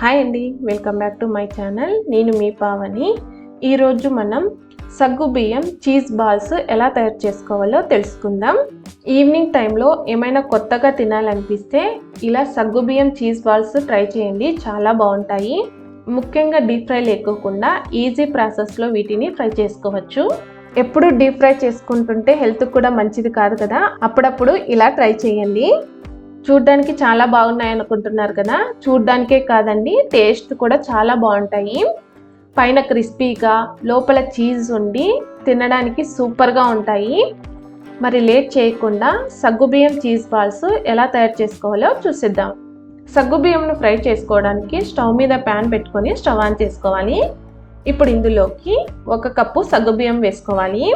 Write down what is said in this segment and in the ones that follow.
Hi అండి welcome back to my channel నేను మీ పావని. ఈరోజు మనం సగ్గు బియ్యం చీజ్ బాల్స్ ఎలా తయారు చేసుకోవాలో తెలుసుకుందాం. ఈవినింగ్ టైంలో ఏమైనా కొత్తగా తినాలనిపిస్తే ఇలా సగ్గు బియ్యం చీజ్ బాల్స్ ట్రై చేయండి. చాలా బాగుంటాయి. ముఖ్యంగా డీప్ ఫ్రై లేకోకుండా ఈజీ ప్రాసెస్లో వీటిని ఫ్రై చేసుకోవచ్చు. ఎప్పుడు డీప్ ఫ్రై చేసుకుంటుంటే హెల్త్ కూడా మంచిది కాదు కదా. అప్పుడప్పుడు ఇలా ట్రై చేయండి. చూడ్డానికి చాలా బాగున్నాయి అనుకుంటున్నారు కదా? చూడ్డానికే కాదండి టేస్ట్ కూడా చాలా బాగుంటాయి. పైన క్రిస్పీగా లోపల చీజ్ ఉండి తినడానికి సూపర్గా ఉంటాయి. మరి లేట్ చేయకుండా సగ్గుబియ్యం చీజ్ బాల్స్ ఎలా తయారు చేసుకోవాలో చూసిద్దాం. సగ్గుబియ్యంను ఫ్రై చేసుకోవడానికి స్టవ్ మీద ప్యాన్ పెట్టుకొని స్టవ్ ఆన్ చేసుకోవాలి. ఇప్పుడు ఇందులోకి ఒక కప్పు సగ్గుబియ్యం వేసుకోవాలి.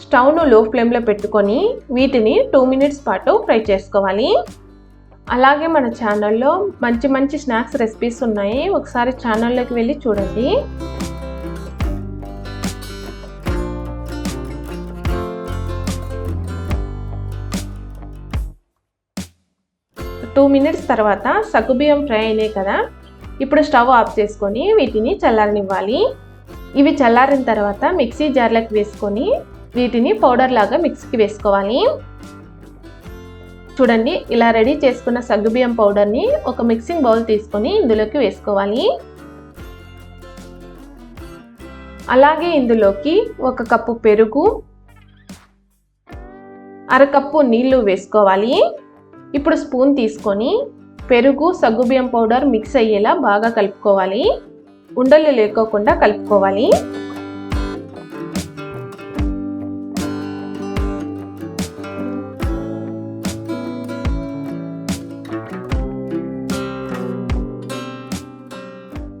స్టవ్ను లో ఫ్లేమ్లో పెట్టుకొని వీటిని టూ మినిట్స్ పాటు ఫ్రై చేసుకోవాలి. అలాగే మన ఛానల్లో మంచి మంచి స్నాక్స్ రెసిపీస్ ఉన్నాయి. ఒకసారి ఛానల్లోకి వెళ్ళి చూడండి. టూ మినిట్స్ తర్వాత సగ్గుబియ్యం ఫ్రై అయినాయి కదా. ఇప్పుడు స్టవ్ ఆఫ్ చేసుకొని వీటిని చల్లారనివ్వాలి. ఇవి చల్లారిన తర్వాత మిక్సీ జార్లకు వేసుకొని వీటిని పౌడర్ లాగా మిక్సీకి వేసుకోవాలి. చూడండి ఇలా రెడీ చేసుకున్న సగ్గుబియ్యం పౌడర్ని ఒక మిక్సింగ్ బౌల్ తీసుకొని ఇందులోకి వేసుకోవాలి. అలాగే ఇందులోకి ఒక కప్పు పెరుగు అరకప్పు నీళ్ళు వేసుకోవాలి. ఇప్పుడు స్పూన్ తీసుకొని పెరుగు సగ్గుబియ్యం పౌడర్ మిక్స్ అయ్యేలా బాగా కలుపుకోవాలి. ఉండలు లేకోకుండా కలుపుకోవాలి.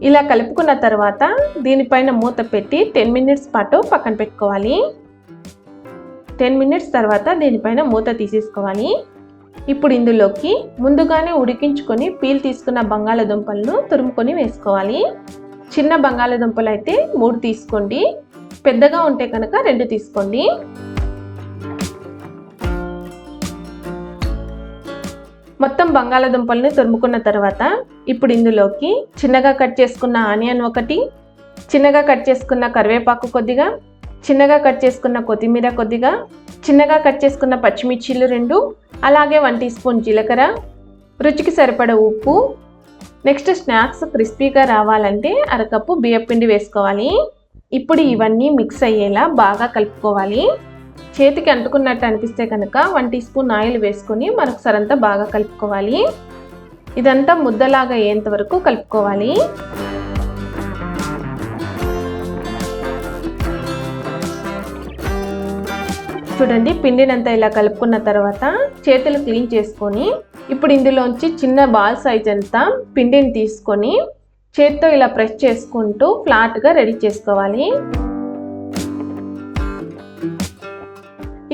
ఇలా కలుపుకున్న తర్వాత దీనిపైన మూత పెట్టి టెన్ మినిట్స్ పాటు పక్కన పెట్టుకోవాలి. టెన్ మినిట్స్ తర్వాత దీనిపైన మూత తీసేసుకోవాలి. ఇప్పుడు ఇందులోకి ముందుగానే ఉడికించుకొని పీల్ తీసుకున్న బంగాళదుంపలను తురుముకొని వేసుకోవాలి. చిన్న బంగాళదుంపలు అయితే మూడు తీసుకోండి. పెద్దగా ఉంటే కనుక రెండు తీసుకోండి. మొత్తం బంగాళదుంపల్ని తురుముకున్న తర్వాత ఇప్పుడు ఇందులోకి చిన్నగా కట్ చేసుకున్న ఆనియన్ ఒకటి చిన్నగా కట్ చేసుకున్న కరివేపాకు కొద్దిగా చిన్నగా కట్ చేసుకున్న కొత్తిమీర కొద్దిగా చిన్నగా కట్ చేసుకున్న పచ్చిమిర్చీలు రెండు అలాగే వన్ టీ స్పూన్ జీలకర్ర రుచికి సరిపడ ఉప్పు నెక్స్ట్ స్నాక్స్ క్రిస్పీగా రావాలంటే అరకప్పు బియ్యపిండి వేసుకోవాలి. ఇప్పుడు ఇవన్నీ మిక్స్ అయ్యేలా బాగా కలుపుకోవాలి. చేతికి అంటుకున్నట్టు అనిపిస్తే కనుక వన్ టీ స్పూన్ ఆయిల్ వేసుకొని మరొకసారి అంతా బాగా కలుపుకోవాలి. ఇదంతా ముద్దలాగా అయ్యేంత వరకు కలుపుకోవాలి. చూడండి పిండినంతా ఇలా కలుపుకున్న తర్వాత చేతులు క్లీన్ చేసుకొని ఇప్పుడు ఇందులోంచి చిన్న బాల్ సైజ్ అంతా పిండిని తీసుకొని చేత్తో ఇలా ప్రెస్ చేసుకుంటూ ఫ్లాట్గా రెడీ చేసుకోవాలి.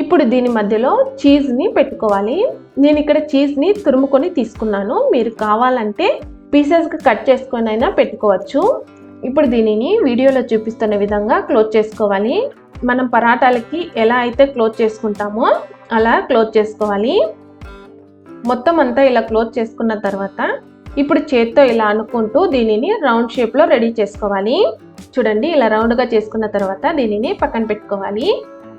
ఇప్పుడు దీని మధ్యలో చీజ్ని పెట్టుకోవాలి. నేను ఇక్కడ చీజ్ని తురుముకొని తీసుకున్నాను. మీరు కావాలంటే పీసెస్గా కట్ చేసుకొని అయినా పెట్టుకోవచ్చు. ఇప్పుడు దీనిని వీడియోలో చూపిస్తున్న విధంగా క్లోజ్ చేసుకోవాలి. మనం పరాటాలకి ఎలా అయితే క్లోజ్ చేసుకుంటామో అలా క్లోజ్ చేసుకోవాలి. మొత్తం అంతా ఇలా క్లోజ్ చేసుకున్న తర్వాత ఇప్పుడు చేత్తో ఇలా అనుకుంటూ దీనిని రౌండ్ షేప్లో రెడీ చేసుకోవాలి. చూడండి ఇలా రౌండ్గా చేసుకున్న తర్వాత దీనిని పక్కన పెట్టుకోవాలి.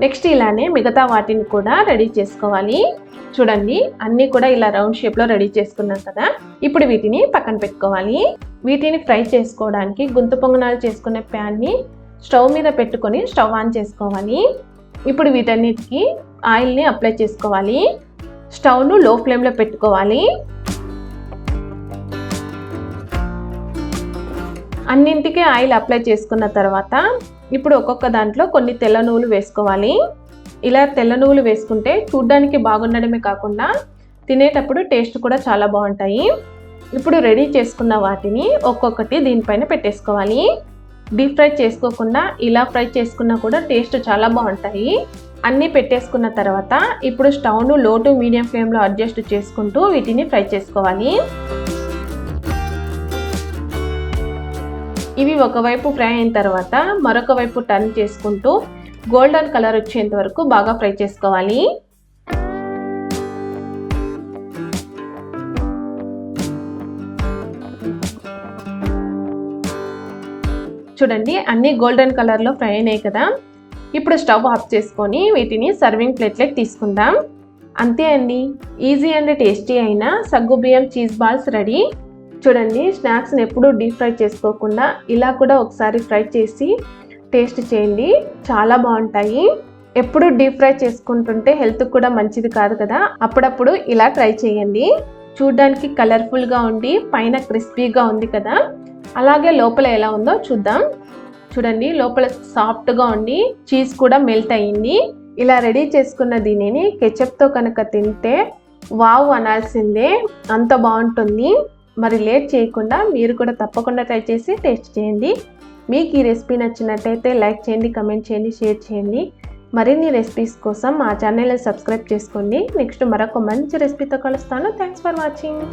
నెక్స్ట్ ఇలానే మిగతా వాటిని కూడా రెడీ చేసుకోవాలి. చూడండి అన్నీ కూడా ఇలా రౌండ్ షేప్లో రెడీ చేసుకున్నాం కదా. ఇప్పుడు వీటిని పక్కన పెట్టుకోవాలి. వీటిని ఫ్రై చేసుకోవడానికి గుంత పొంగనాలు చేసుకునే ప్యాన్ని స్టవ్ మీద పెట్టుకొని స్టవ్ ఆన్ చేసుకోవాలి. ఇప్పుడు వీటన్నిటికీ ఆయిల్ని అప్లై చేసుకోవాలి. స్టవ్ను లో ఫ్లేమ్లో పెట్టుకోవాలి. అన్నింటికి ఆయిల్ అప్లై చేసుకున్న తర్వాత ఇప్పుడు ఒక్కొక్క దాంట్లో కొన్ని తెల్ల నువ్వులు వేసుకోవాలి. ఇలా తెల్ల నువ్వులు వేసుకుంటే చూడ్డానికి బాగుండడమే కాకుండా తినేటప్పుడు టేస్ట్ కూడా చాలా బాగుంటాయి. ఇప్పుడు రెడీ చేసుకున్న వాటిని ఒక్కొక్కటి దీనిపైన పెట్టేసుకోవాలి. డీప్ ఫ్రై చేసుకోకుండా ఇలా ఫ్రై చేసుకున్నా కూడా టేస్ట్ చాలా బాగుంటాయి. అన్నీ పెట్టేసుకున్న తర్వాత ఇప్పుడు స్టవ్ను లో టు మీడియం ఫ్లేమ్లో అడ్జస్ట్ చేసుకుంటూ వీటిని ఫ్రై చేసుకోవాలి. ఇవి ఒకవైపు ఫ్రై అయిన తర్వాత మరొక వైపు టర్న్ చేసుకుంటూ గోల్డెన్ కలర్ వచ్చేంత వరకు బాగా ఫ్రై చేసుకోవాలి. చూడండి అన్నీ గోల్డెన్ కలర్లో ఫ్రై అయినాయి కదా. ఇప్పుడు స్టవ్ ఆఫ్ చేసుకొని వీటిని సర్వింగ్ ప్లేట్లోకి తీసుకుందాం. అంతే అండి. ఈజీ అండ్ టేస్టీ అయిన సగ్గు బియ్యం చీజ్ బాల్స్ రెడీ. చూడండి స్నాక్స్ని ఎప్పుడూ డీప్ ఫ్రై చేసుకోకుండా ఇలా కూడా ఒకసారి ఫ్రై చేసి టేస్ట్ చేయండి. చాలా బాగుంటాయి. ఎప్పుడు డీప్ ఫ్రై చేసుకుంటుంటే హెల్త్ కూడా మంచిది కాదు కదా. అప్పుడప్పుడు ఇలా ట్రై చేయండి. చూడ్డానికి కలర్ఫుల్గా ఉండి పైన క్రిస్పీగా ఉంది కదా. అలాగే లోపల ఎలా ఉందో చూద్దాం. చూడండి లోపల సాఫ్ట్గా ఉండి చీజ్ కూడా మెల్ట్ అయ్యింది ఇలా రెడీ చేసుకున్న దీనిని కెచప్తో కనుక తింటే వావ్ అనాల్సిందే. అంత బాగుంటుంది. మరి లేట్ చేయకుండా మీరు కూడా తప్పకుండా ట్రై చేసి టేస్ట్ చేయండి. మీకు ఈ రెసిపీ నచ్చినట్టయితే లైక్ చేయండి కమెంట్ చేయండి షేర్ చేయండి. మరిన్ని రెసిపీస్ కోసం మా ఛానల్ని సబ్స్క్రైబ్ చేసుకోండి. నెక్స్ట్ మరొక మంచి రెసిపీతో కలుస్తాను. Thanks for watching